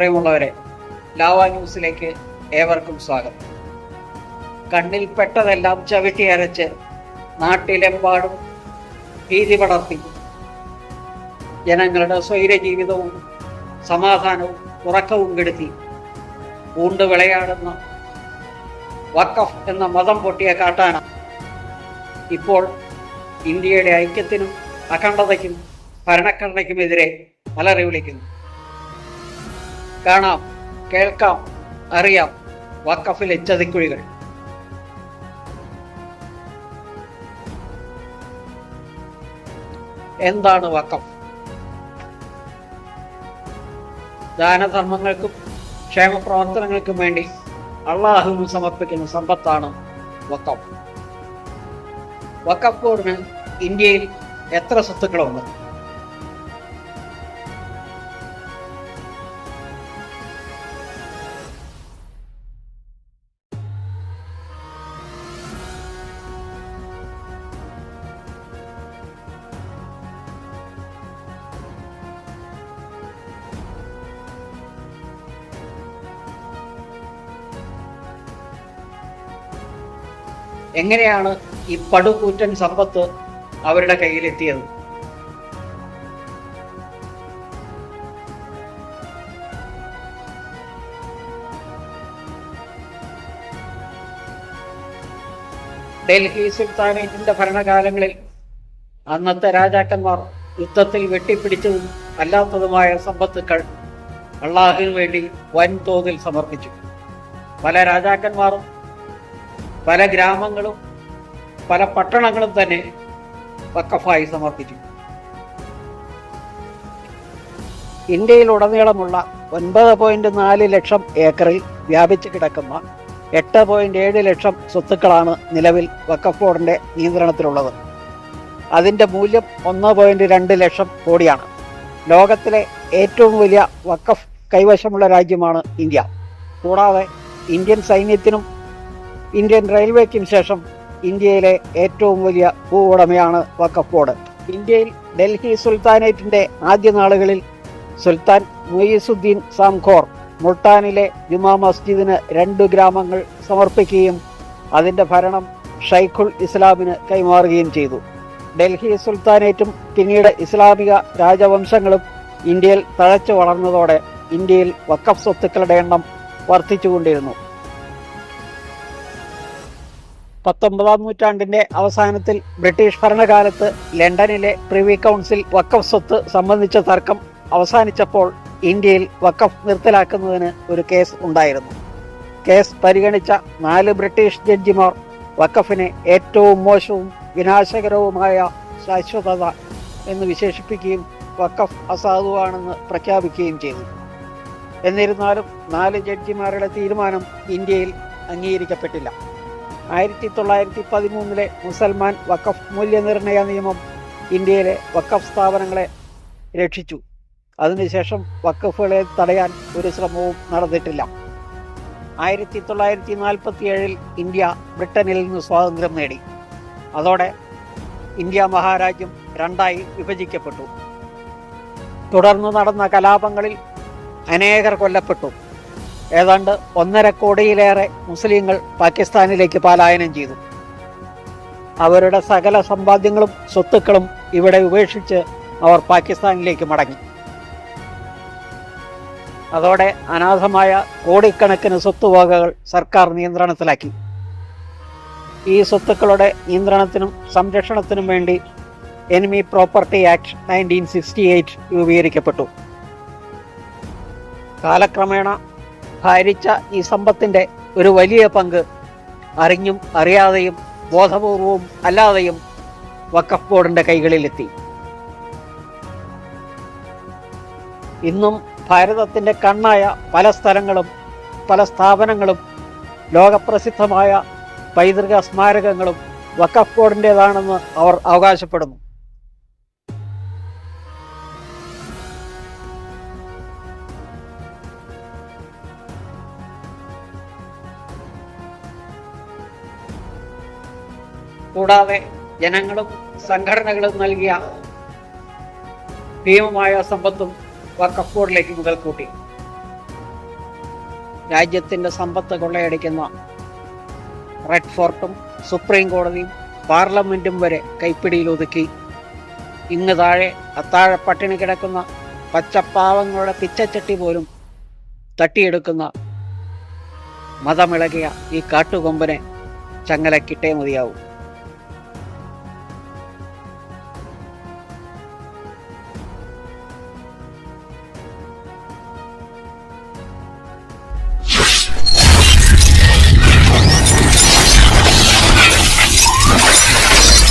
പ്രിയമുള്ളവരെ ലാവ ന്യൂസിലേക്ക് ഏവർക്കും സ്വാഗതം. കണ്ണിൽ പെട്ടതെല്ലാം ചവിട്ടി അരച്ച് നാട്ടിലെമ്പാടും ഭീതി പടർത്തി. ജനങ്ങളുടെ സ്വൈര ജീവിതവും സമാധാനവും ഉറക്കവും കെടുത്തി. പൂണ്ട് വിളയാടുന്ന വക്കഫ് എന്ന മതം പൊട്ടിയ കാട്ടാന. ഇപ്പോൾ ഇന്ത്യയുടെ ഐക്യത്തിനും അഖണ്ഡതയ്ക്കും ഭരണഘടനയ്ക്കുമെതിരെ അലറി വിളിക്കുന്നു. കാണാം കേൾക്കാം അറിയാം. വക്കഫിലെ ചതിക്കുഴികൾ എന്താണ് വക്കഫ്? ദാനധർമ്മങ്ങൾക്കും ക്ഷേമപ്രവർത്തനങ്ങൾക്കും വേണ്ടി അള്ളാഹുവിന് സമർപ്പിക്കുന്ന സമ്പത്താണ് വക്കഫ്. വക്കഫ് ബോർഡിന് ഇന്ത്യയിൽ എത്ര സ്വത്തുക്കളുണ്ട് എങ്ങനെയാണ് ഈ പടുകൂറ്റൻ സമ്പത്ത് അവരുടെ കയ്യിലെത്തിയത്? ഡൽഹി സുൽത്താനേറ്റിന്റെ ഭരണകാലങ്ങളിൽ അന്നത്തെ രാജാക്കന്മാർ യുദ്ധത്തിൽ വെട്ടിപ്പിടിച്ചതും അല്ലാത്തതുമായ സമ്പത്തുക്കൾ അള്ളാഹുവിന് വേണ്ടി വൻതോതിൽ സമർപ്പിച്ചു. പല രാജാക്കന്മാരും പല ഗ്രാമങ്ങളും പല പട്ടണങ്ങളും തന്നെ വക്കഫായി സമർപ്പിച്ചു. ഇന്ത്യയിലുടനീളമുള്ള ഒൻപത് പോയിന്റ് നാല് ലക്ഷം ഏക്കറിൽ വ്യാപിച്ചു കിടക്കുന്ന എട്ട് പോയിന്റ് ഏഴ് ലക്ഷം സ്വത്തുക്കളാണ് നിലവിൽ വക്കഫ് ബോർഡിന്റെ നിയന്ത്രണത്തിലുള്ളത്. അതിന്റെ മൂല്യം ഒന്ന് പോയിന്റ് രണ്ട് ലക്ഷം കോടിയാണ്. ലോകത്തിലെ ഏറ്റവും വലിയ വക്കഫ് കൈവശമുള്ള രാജ്യമാണ് ഇന്ത്യ. കൂടാതെ ഇന്ത്യൻ സൈന്യത്തിനും ഇന്ത്യൻ റെയിൽവേക്കും ശേഷം ഇന്ത്യയിലെ ഏറ്റവും വലിയ ഭൂ ഉടമയാണ് വക്കഫ് ബോർഡ്. ഇന്ത്യയിൽ ഡൽഹി സുൽത്താനേറ്റിന്റെ ആദ്യ നാളുകളിൽ സുൽത്താൻ മുയിസുദ്ദീൻ സാംഖോർ മുൾട്ടാനിലെ ജുമാ മസ്ജിദിന് രണ്ടു ഗ്രാമങ്ങൾ സമർപ്പിക്കുകയും അതിന്റെ ഭരണം ഷൈഖുൽ ഇസ്ലാമിന് കൈമാറുകയും ചെയ്തു. ഡൽഹി സുൽത്താനേറ്റും പിന്നീട് ഇസ്ലാമിക രാജവംശങ്ങളും ഇന്ത്യയിൽ തഴച്ചു വളർന്നതോടെ ഇന്ത്യയിൽ വക്കഫ് സ്വത്തുക്കളുടെ എണ്ണം വർദ്ധിച്ചുകൊണ്ടിരുന്നു. പത്തൊമ്പതാം നൂറ്റാണ്ടിന്റെ അവസാനത്തിൽ ബ്രിട്ടീഷ് ഭരണകാലത്ത് ലണ്ടനിലെ പ്രിവി കൗൺസിൽ വക്കഫ് സ്വത്ത് സംബന്ധിച്ച തർക്കം അവസാനിച്ചപ്പോൾ ഇന്ത്യയിൽ വക്കഫ് നിർത്തലാക്കുന്നതിന് ഒരു കേസ് ഉണ്ടായിരുന്നു. കേസ് പരിഗണിച്ച നാല് ബ്രിട്ടീഷ് ജഡ്ജിമാർ വക്കഫിനെ ഏറ്റവും മോശവും വിനാശകരവുമായ ശാശ്വതത എന്ന് വിശേഷിപ്പിക്കുകയും വക്കഫ് അസാധുവാണെന്ന് പ്രഖ്യാപിക്കുകയും ചെയ്തു. എന്നിരുന്നാലും നാല് ജഡ്ജിമാരുടെ തീരുമാനം ഇന്ത്യയിൽ അംഗീകരിക്കപ്പെട്ടില്ല. ആയിരത്തി തൊള്ളായിരത്തി പതിമൂന്നിലെ മുസൽമാൻ വഖഫ് മൂല്യനിർണയ നിയമം ഇന്ത്യയിലെ വഖഫ് സ്ഥാപനങ്ങളെ രക്ഷിച്ചു. അതിനുശേഷം വഖഫുകളെ തടയാൻ ഒരു ശ്രമവും നടന്നിട്ടില്ല. ആയിരത്തി തൊള്ളായിരത്തി നാൽപ്പത്തി ഏഴിൽ ഇന്ത്യ ബ്രിട്ടനിൽ നിന്ന് സ്വാതന്ത്ര്യം നേടി. അതോടെ ഇന്ത്യ മഹാരാജ്യം രണ്ടായി വിഭജിക്കപ്പെട്ടു. തുടർന്ന് നടന്ന കലാപങ്ങളിൽ അനേകർ കൊല്ലപ്പെട്ടു. ഏതാണ്ട് ഒന്നര കോടിയിലേറെ മുസ്ലിങ്ങൾ പാകിസ്ഥാനിലേക്ക് പലായനം ചെയ്തു. അവരുടെ സകല സമ്പാദ്യങ്ങളും സ്വത്തുക്കളും ഇവിടെ ഉപേക്ഷിച്ച് അവർ പാകിസ്ഥാനിലേക്ക് മടങ്ങി. അതോടെ അനാഥമായ കോടിക്കണക്കിന് സ്വത്തുവകകൾ സർക്കാർ നിയന്ത്രണത്തിലാക്കി. ഈ സ്വത്തുക്കളുടെ നിയന്ത്രണത്തിനും സംരക്ഷണത്തിനും വേണ്ടി enemy property act nineteen sixty eight രൂപീകരിക്കപ്പെട്ടു. കാലക്രമേണ ഭാരിച്ച ഈ സമ്പത്തിന്റെ ഒരു വലിയ പങ്ക് അറിഞ്ഞും അറിയാതെയും ബോധപൂർവവും അല്ലാതെയും വക്കഫ് ബോർഡിന്റെ കൈകളിലെത്തി. ഇന്നും ഭാരതത്തിന്റെ കണ്ണായ പല സ്ഥലങ്ങളും പല സ്ഥാപനങ്ങളും ലോകപ്രസിദ്ധമായ പൈതൃക സ്മാരകങ്ങളും വക്കഫ് ബോർഡിന്റെതാണെന്ന് അവർ അവകാശപ്പെടുന്നു. കൂടാതെ ജനങ്ങളും സംഘടനകളും നൽകിയ ഭീമമായ സമ്പത്തും വക്കഫ് ബോർഡിലേക്ക് മുതൽ കൂട്ടി. രാജ്യത്തിന്റെ സമ്പത്ത് കൊള്ളയടിക്കുന്ന റെഡ് ഫോർട്ടും സുപ്രീം കോടതിയും പാർലമെന്റും വരെ കൈപ്പിടിയിൽ ഒതുക്കി. ഇന്ന് താഴെ അത്താഴ പട്ടിണി കിടക്കുന്ന പച്ചപ്പാവങ്ങളുടെ പിച്ചച്ചട്ടി പോലും തട്ടിയെടുക്കുന്ന മതമിളകിയ ഈ കാട്ടുകൊമ്പനെ ചങ്ങലക്കിട്ടേ മതിയാവും.